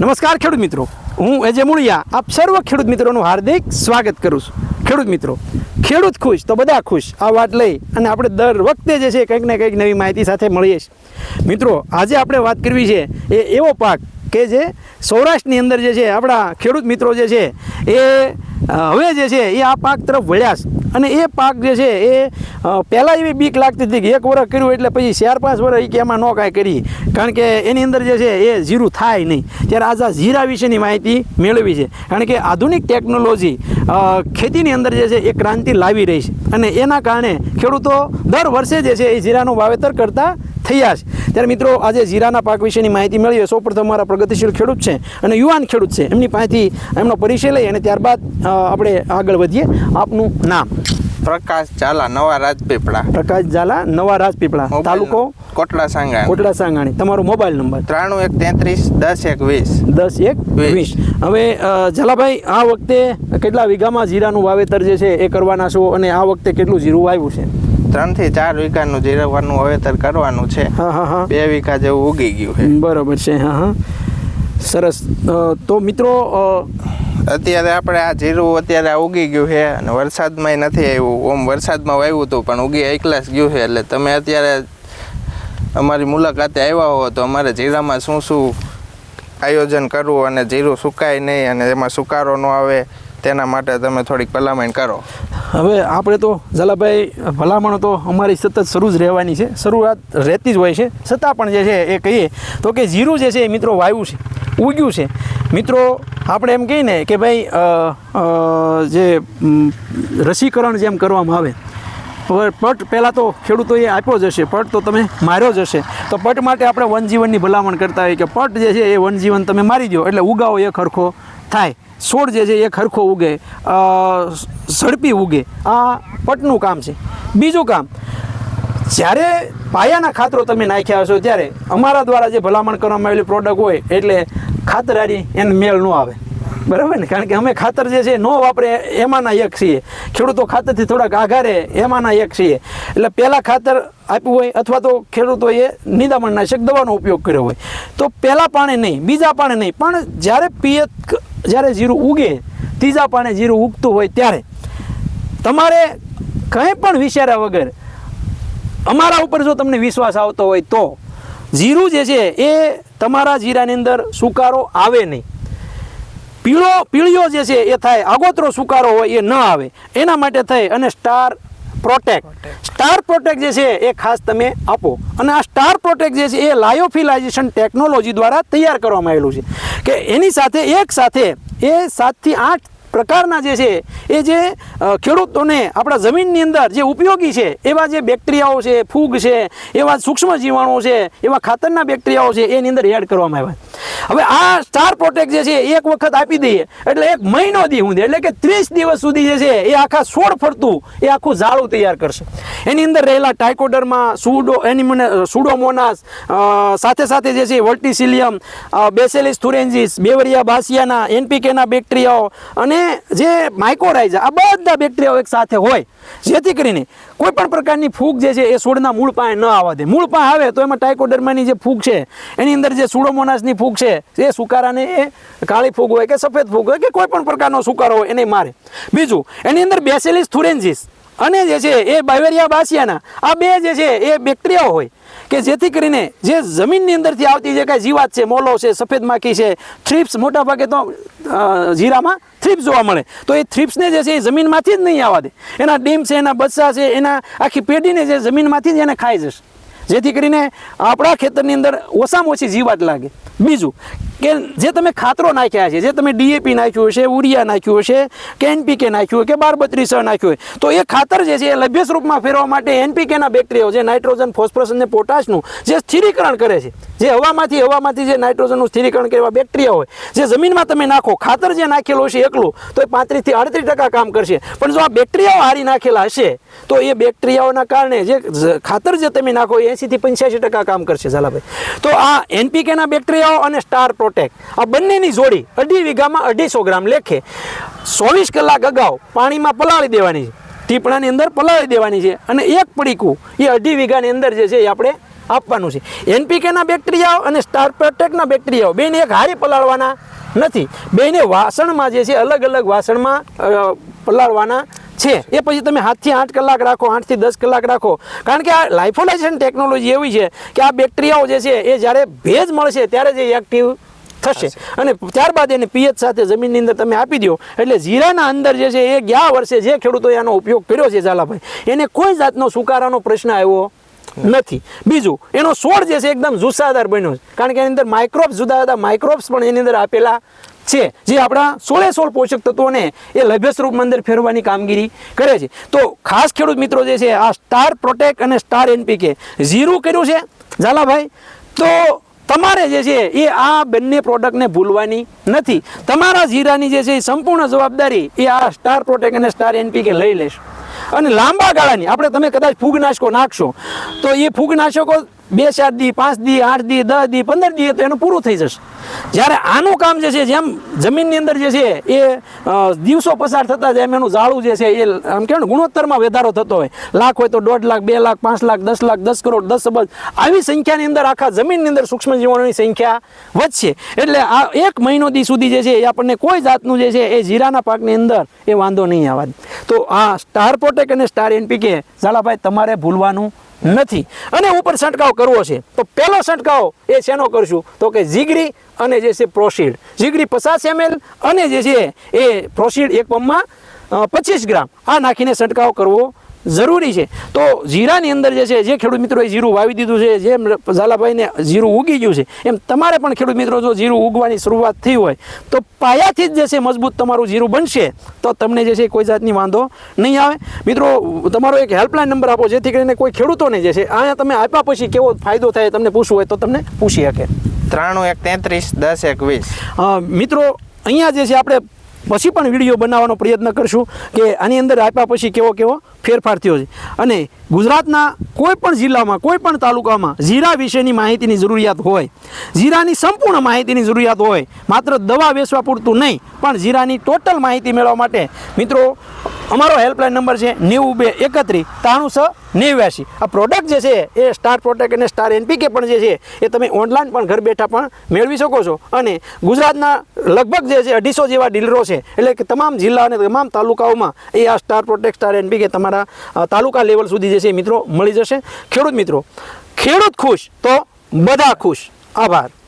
નમસ્કાર ખેડૂત મિત્રો. હું એજે મુળિયા. આપ સર્વ ખેડૂત મિત્રોનું હાર્દિક સ્વાગત કરું છું. ખેડૂત મિત્રો, ખેડૂત ખુશ તો બધા ખુશ. આ વાત લઈ અને આપણે દર વખતે જે છે કંઈક ને કંઈક નવી માહિતી સાથે મળીએ છીએ. મિત્રો, આજે આપણે વાત કરવી છે એ એવો પાક કે જે સૌરાષ્ટ્રની અંદર જે છે, આપણા ખેડૂત મિત્રો જે છે, એ હવે જે છે, એ આ પાક તરફ વળ્યા અને એ પાક જે છે, એ પહેલાં એવી બીક લાગતી હતી કે એક વર્ષ કર્યું એટલે પછી ચાર પાંચ વર્ષ એ કે એમાં ન કાંઈ કરી. કારણ કે એની અંદર જે છે, એ જીરું થાય નહીં. ત્યારે આજ આ જીરા વિશેની માહિતી મેળવી છે. કારણ કે આધુનિક ટેકનોલોજી ખેતીની અંદર જે છે, એ ક્રાંતિ લાવી રહી છે. અને એના કારણે ખેડૂતો દર વર્ષે જે છે, એ જીરાનું વાવેતર કરતા થયા છે. ત્યારે મિત્રો આજે જીરાના પાક વિશેની માહિતી મેળવીએ સૌપ્રથમ મારા પ્રગતિશીલ ખેડૂત છે અને યુવાન ખેડૂત છે. એમની પાસેથી એમનો પરિચય લઈ અને ત્યારબાદ આપણે આગળ વધીએ. આપનું નામ? પ્રકાશ ઝાલા નવા રાજપીપળા. પ્રકાશ ઝાલા નવા રાજપીપળા. તાલુકો? કોટલા સાંગાણી. કોટડા સાંગાણી. તમારો મોબાઈલ નંબર? ત્રાણું એક તેત્રીસ દસ એક વીસ. દસ એક વીસ. હવે ઝાલાભાઈ આ વખતે કેટલા વીઘામાં જીરાનું વાવેતર જે છે એ કરવાના છો અને આ વખતે કેટલું જીરું વાવ્યું છે? ત્રણથી ચાર વીઘાનું જીરાવાનું વાવેતર કરવાનું છે. બે વીઘા જેવું ઉગી ગયું છે. બરોબર છે હા હા. સરસ. તો મિત્રો અત્યારે આપણે આ જીરું અત્યારે આ ઉગી ગયું છે અને વરસાદમાં નથી આવ્યું. ઓમ વરસાદમાં વાવ્યું હતું પણ ઉગી એકલાસ ગયું છે. એટલે તમે અત્યારે અમારી મુલાકાતે આવ્યા હો તો અમારે જીરામાં શું શું આયોજન કરવું અને જીરું સુકાય નહીં અને એમાં સુકારો ન આવે. તેના માટે તમે થોડીક ભલામણ કરો. હવે આપણે તો ઝાલાભાઈ, ભલામણો તો અમારી સતત શરૂ જ રહેવાની છે. શરૂઆત રહેતી જ હોય છે. છતાં પણ જે છે એ કહીએ તો કે જીરું જે છે એ મિત્રો વાવ્યું છે, ઉગ્યું છે. મિત્રો, આપણે એમ કહીએ ને કે ભાઈ જે રસીકરણ જેમ કરવામાં આવે. પટ પહેલાં તો ખેડૂતોએ આપ્યો જ હશે. પટ તો તમે માર્યો જ હશે. તો પટ માટે આપણે વનજીવનની ભલામણ કરતા હોઈએ કે પટ જે છે એ વનજીવન તમે મારી દો એટલે ઉગાવો એ ખરખો થાય. છોડ જે છે એ ખરખો ઉગે ઝડપી ઉગે. આ પટનું કામ છે. બીજું કામ, જ્યારે પાયાના ખાતરો તમે નાખ્યા હશો ત્યારે અમારા દ્વારા જે ભલામણ કરવામાં આવેલી પ્રોડક્ટ હોય, એટલે ખાતરારી એને મેળ ન આવે. બરાબર ને? કારણ કે અમે ખાતર જે છે ન વાપરે, એમાંના એક છીએ. ખેડૂતો ખાતરથી થોડાક આઘારે, એમાંના એક છીએ. એટલે પહેલાં ખાતર આપ્યું હોય અથવા તો ખેડૂતોએ નિદામણનાશક દવાનો ઉપયોગ કર્યો હોય. તો પહેલાં પાણે નહીં, બીજા પાણે નહીં. પણ જ્યારે પિયત જ્યારે જીરું ઉગે, ત્રીજા પાણે જીરું ઉગતું હોય ત્યારે તમારે કંઈ પણ વિચાર્યા વગર, અમારા ઉપર જો તમને વિશ્વાસ આવતો હોય તો, જીરું જે છે એ તમારા જીરાની અંદર સુકારો આવે નહીં. પીળો પીળીઓ જે છે એ થાય આગોતરો સુકારો હોય એ ન આવે. એના માટે થઈ અને સ્ટાર પ્રોટેક્ટ સ્ટાર પ્રોટેક્ટ જે છે એ ખાસ તમે આપો. અને આ સ્ટાર પ્રોટેક્ટ જે છે એ લાયોફિલાઇઝેશન ટેકનોલોજી દ્વારા તૈયાર કરવામાં આવેલું છે. કે એની સાથે એક સાથે એ સાતથી આઠ પ્રકારના જે છે એ જે ખેડૂતોને આપણા જમીનની અંદર જે ઉપયોગી છે એવા જે બેક્ટેરિયાઓ છે ફૂગ છે એવા સૂક્ષ્મ જીવાણુઓ છે એવા ખાતરના બેક્ટેરિયાઓ છે એની અંદર એડ કરવામાં આવ્યા. હવે આ સ્ટાર પ્રોટેક્ટ જે છે એક વખત આપી દઈએ. એટલે એક મહિનો દી હું એટલે કે ત્રીસ દિવસ સુધી જે છે, એ આખા સોળ ફરતું, એ આખું ઝાડું તૈયાર કરશે. એની અંદર રહેલા ટાઇકોડરમાં સુડો એની મને સુડોમોનાસ સાથે સાથે જે છે વર્ટિસિલિયમ બેસેલિસ થુરેન્જીસ બેવરિયા બાસિયાના એનપીકેના બેક્ટેરિયાઓ અને જે માઇકોરાઇઝા આ બધા બેક્ટેરિયાઓ એક સાથે હોય. જેથી કરીને કોઈ પણ પ્રકારની ફૂગ જે છે, એ છોડના મૂળ પાસે ન આવવા દે. મૂળ પાસે આવે તો એમાં ટાઇકોડર્માની જે ફૂગ છે, એની અંદર જે સુડોમોનાસની ફૂગ છે, એ સુકારાને એ કાળી ફૂગ હોય કે સફેદ ફૂગ હોય કે કોઈ પણ પ્રકારનો સુકારો હોય એને મારે. બીજું, એની અંદર બેસેલિસ થુરેન્જીસ અને જે છે એ બાવેરિયા બાસિયાના, આ બે જે છે એ બેક્ટેરિયાઓ હોય કે જેથી કરીને જે જમીનની અંદરથી આવતી જે કાંઈ જીવાત છે, મોલો છે, સફેદ માખી છે, થ્રીપ્સ મોટા ભાગે તો જીરામાં થ્રીપ્સ જોવા મળે. તો એ થ્રીપ્સને જે છે એ જમીનમાંથી જ નહીં આવવા દે. એના ડીમ છે, એના બચ્ચા છે, એના આખી પેઢીને જે જમીનમાંથી જ એને ખાઈ જશે. જેથી કરીને આપણા ખેતરની અંદર ઓછામાં ઓછી જીવાત લાગે. બીજું કે જે તમે ખાતરો નાખ્યા છે, જે તમે ડીએપી નાખ્યું હશે ઉરિયા નાખ્યું હશે, કે એનપીકે નાખ્યું હોય, કે બાર બત્રીસ નાખ્યું હોય, તો એ ખાતર જે છે એ લભ્ય સ્વરૂપમાં ફેરવા માટે એનપીકેના બેક્ટેરિયાઓ, જે નાઇટ્રોજન, ફોસ્ફરસ અને પોટાશનું જે સ્થિરીકરણ કરે છે જે હવામાંથી હવામાંથી જે નાઇટ્રોજનનું સ્થિરીકરણ કરવા બેક્ટેરિયા હોય, જે જમીનમાં તમે નાખો, ખાતર જે નાખેલું હશે એકલું તો એ પાંત્રીસથી આડત્રીસ ટકા કામ કરશે. પણ જો આ બેક્ટેરિયાઓ હારી નાખેલા હશે, તો એ બેક્ટેરિયાઓના કારણે જે ખાતર જે તમે નાખો એ એંશીથી પંચ્યાસી ટકા કામ કરશે, ઝાલાભાઈ. તો આ એનપીકેના બેક્ટેરિયાઓ અને સ્ટાર પ્રોટેક્ટ, આ બંનેની જોડી અઢી વીઘામાં અઢીસો ગ્રામ લેખે ચોવીસ કલાક અગાઉ પાણીમાં પલાળી દેવાની છે. ટીપણાની અંદર પલાળી દેવાની છે અને એક પડીકું એ અઢી વીઘાની અંદર જે છે એ આપણે આપવાનું છે. એનપીકેના બેક્ટેરિયાઓ અને સ્ટાર પ્રોટેક્ટના બેક્ટેરિયાઓ બેને એક હારી પલાળવાના નથી. બેને વાસણમાં જે છે અલગ અલગ વાસણમાં પલાળવાના છે. એ પછી તમે હાથથી આઠ કલાક રાખો આઠથી દસ કલાક રાખો. કારણ કે આ લાઇફોલાઇઝેશન ટેકનોલોજી એવી છે કે આ બેક્ટેરિયાઓ જે છે એ જ્યારે ભેજ મળશે ત્યારે જ એક્ટિવ થશે. અને ત્યારબાદ એને પિયત સાથે જમીનની અંદર તમે આપી દો એટલે જીરાના અંદર જે છે એ ગયા વર્ષે જે ખેડૂતોએ આનો ઉપયોગ કર્યો છે ઝાલાભાઈ એને કોઈ જાતનો સુકારાનો પ્રશ્ન આવ્યો નથી. બીજું, એનો છોડ જે છે એકદમ જુસ્સાદાર બન્યો છે. કારણ કે એની અંદર માઇક્રોબ્સ જુદા જુદા માઇક્રોબ્સ પણ એની અંદર આપેલા છે. જે આપણા સોળે સોળ પોષક તત્વોને એ લભ્ય સ્વરૂપમાં અંદર ફેરવવાની કામગીરી કરે છે. તો ખાસ ખેડૂત મિત્રો જે છે, આ સ્ટાર પ્રોટેક અને સ્ટાર એનપીકે ઝીરું કર્યું છે? ઝાલાભાઈ તો તમારે જે છે, એ આ બંને પ્રોડક્ટને ભૂલવાની નથી. તમારા જીરાની જે છે, એ સંપૂર્ણ જવાબદારી એ આ સ્ટાર પ્રોટેક અને સ્ટાર એનપીકે લઈ લેશે. અને લાંબા ગાળાની. આપણે તમે કદાચ ફૂગનાશકો નાખશો. તો એ ફૂગનાશકો બે, ચાર દી, પાંચ દી, આઠ દી, દસ દી, પંદર દી તો એનું પૂરું થઈ જશે. જ્યારે આનું કામ જે છે, જેમ જમીનની અંદર જે છે, એ દિવસો પસાર થતા જેમ એનું ઝાડું જે છે, એ આમ કહેવાય ગુણોત્તરમાં વધારો થતો હોય. લાખ હોય તો દોઢ લાખ, બે લાખ, પાંચ લાખ, દસ લાખ, દસ કરોડ, દસ અબજ. આવી સંખ્યાની અંદર આખા જમીનની અંદર સૂક્ષ્મ જીવાણુની સંખ્યા વધશે. એટલે આ એક મહિનો દી સુધી જે છે, એ આપણને કોઈ જાતનું જે છે, એ જીરાના પાકની અંદર એ વાંધો નહીં આવવા તો આ સ્ટાર પ્રોટેક અને સ્ટાર એનપીકે, ઝાલાભાઈ, તમારે ભૂલવાનું નથી. અને ઉપર છંટકાવ કરવો છે. તો પહેલો છંટકાવ એ શેનો કરશું? તો કે જીગરી અને જે છે પ્રોસીડ. જીગરી પચાસ એમએલ અને જે છે એ પ્રોસીડ એક પંપમાં પચીસ ગ્રામ. આ નાખીને છંટકાવ કરવો જરૂરી છે. તો જીરાની અંદર જે છે જે ખેડૂત મિત્રોએ જીરું વાવી દીધું છે જેમ ઝાલાભાઈને જીરું ઉગી ગયું છે એમ તમારે પણ ખેડૂત મિત્રો જો જીરું ઉગવાની શરૂઆત થઈ હોય તો પાયાથી જ જે છે મજબૂત તમારું જીરું બનશે તો તમને જે છે કોઈ જાતની વાંધો નહીં આવે. મિત્રો તમારો એક હેલ્પલાઇન નંબર આપો જેથી કરીને કોઈ ખેડૂતોને જે છે અહીંયા તમે આપ્યા પછી કેવો ફાયદો થાય તમને પૂછવું હોય તો તમને પૂછી શકે. ત્રાણું એક તેત્રીસ દસ એક વીસ. મિત્રો અહીંયા જે છે આપણે પછી પણ વીડિયો બનાવવાનો પ્રયત્ન કરશું કે આની અંદર આપ્યા પછી કેવો કેવો ફેરફાર થયો છે. અને ગુજરાતના કોઈ પણ જિલ્લામાં કોઈ પણ તાલુકામાં જીરા વિશેની માહિતીની જરૂરિયાત હોય જીરાની સંપૂર્ણ માહિતીની જરૂરિયાત હોય, માત્ર દવા વેચવા પૂરતું નહીં, પણ જીરાની ટોટલ માહિતી મેળવવા માટે, મિત્રો, અમારો હેલ્પલાઇન નંબર છે નેવું બે એકત્રીસ, ત્રાણું છ નેવ્યાસી આ પ્રોડક્ટ જે છે એ સ્ટાર પ્રોટેક્ટ અને સ્ટાર એનપીકે પણ જે છે એ તમે ઓનલાઈન પણ ઘર બેઠા પણ મેળવી શકો છો. અને ગુજરાતના લગભગ જે છે અઢીસો જેવા ડીલરો છે, એટલે કે તમામ જિલ્લા અને તમામ તાલુકાઓમાં એ આ સ્ટાર પ્રોટેક્ટ સ્ટાર એનપીકે તમારા તાલુકા લેવલ સુધી જે છે મિત્રો મળી જશે. ખેડૂત મિત્રો ખેડૂત ખુશ તો બધા ખુશ. આભાર.